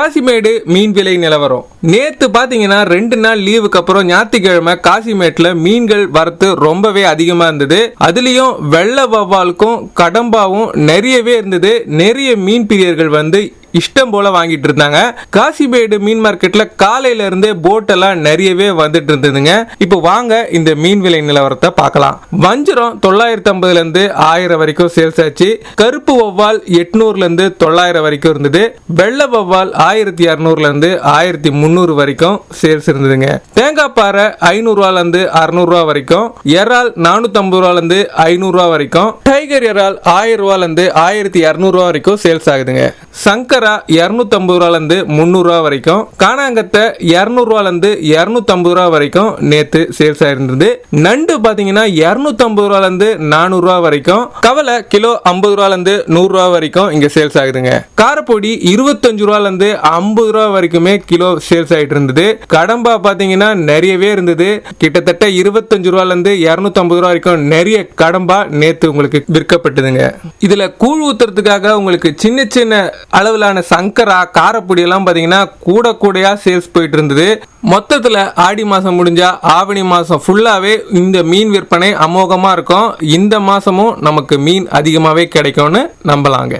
காசிமேடு மீன் விலை நிலவரம். நேத்து பாத்தீங்கன்னா ரெண்டு நாள் லீவுக்கு அப்புறம் ஞாயிற்றுக்கிழமை காசிமேட்ல மீன்கள் வரத்து ரொம்பவே அதிகமா இருந்தது. அதுலயும் வெள்ளை வவ்வாலுக்கும் கடம்பாவும் நிறையவே இருந்தது. நிறைய மீன் பிரியர்கள் வந்து இஷ்டம் போல வாங்கிட்டு இருந்தாங்க. காசிபேடு மீன் மார்க்கெட்ல காலையில இருந்தே போட் எல்லாம் நிறையவே வந்துட்டு இருந்ததுங்க. இப்போ வாங்க இந்த மீன் விலை நிலவரத்தை பார்க்கலாம். வஞ்சிரம் தொள்ளாயிரத்தி ஐம்பதுல இருந்து ஆயிரம் வரைக்கும் சேல்ஸ் ஆச்சு. கருப்பு வவ்வால் எட்நூறுல இருந்து தொள்ளாயிரம் வரைக்கும் இருந்தது. வெள்ளை வவ்வால் ஆயிரத்தி இரநூறுல இருந்து ஆயிரத்தி முந்நூறு வரைக்கும் சேல்ஸ் இருந்ததுங்க. தேங்காய் பாறை ஐநூறுவால இருந்து அறுநூறுவா வரைக்கும். இறால் நானூத்தி ஐம்பது ரூபால இருந்து ஐநூறுவா வரைக்கும். டைகர் இறால் ஆயிரம் ரூபால இருந்து ஆயிரத்தி இரநூறுவா வரைக்கும் சேல்ஸ் ஆகுதுங்க. சங்கர் இரநூத்தம்பது ரூபாலேருந்து முந்நூறுரூவா வரைக்கும் காணாங்கத்தை இரநூறுவாலேருந்து இரநூத்தம்பது ரூபா வரைக்கும் நேற்று சேல்ஸ் ஆயிருந்தது. நண்டு பார்த்தீங்கன்னா இரநூத்தம்பது ரூபாலேருந்து நானூறுரூவா வரைக்கும் கவலை கிலோ ஐம்பது ரூபாலேருந்து நூறுரூவா வரைக்கும் இங்கே சேல்ஸ் ஆகுதுங்க. காரப்பொடி இருபத்தஞ்சு ரூபாலேருந்து ஐம்பது ரூபா வரைக்குமே கிலோ சேல்ஸ் ஆகிட்டு இருந்தது. கடம்பா பார்த்தீங்கன்னா நிறையவே இருந்தது. கிட்டத்தட்ட இருபத்தஞ்சு ரூபாலேருந்து இரநூத்தம்பது ரூபா வரைக்கும் நிறைய கடம்பா நேற்று உங்களுக்கு விற்கப்பட்டதுங்க. இதில் கூழ் ஊத்துறதுக்காக உங்களுக்கு சின்ன சின்ன அளவில் அளவிலான சங்கரா காரப்பொடி எல்லாம் பார்த்தீங்கன்னா கூட கூடையாக சேல்ஸ் போயிட்டு இருந்தது. மொத்தத்தில் ஆடி மாதம் முடிஞ்சா ஆவணி மாதம் ஃபுல்லாகவே இந்த மீன் விற்பனை அமோகமாக இருக்கும். இந்த மாதமும் நமக்கு மீன் அதிகமாகவே கிடைக்கும்னு நம்பலாங்க.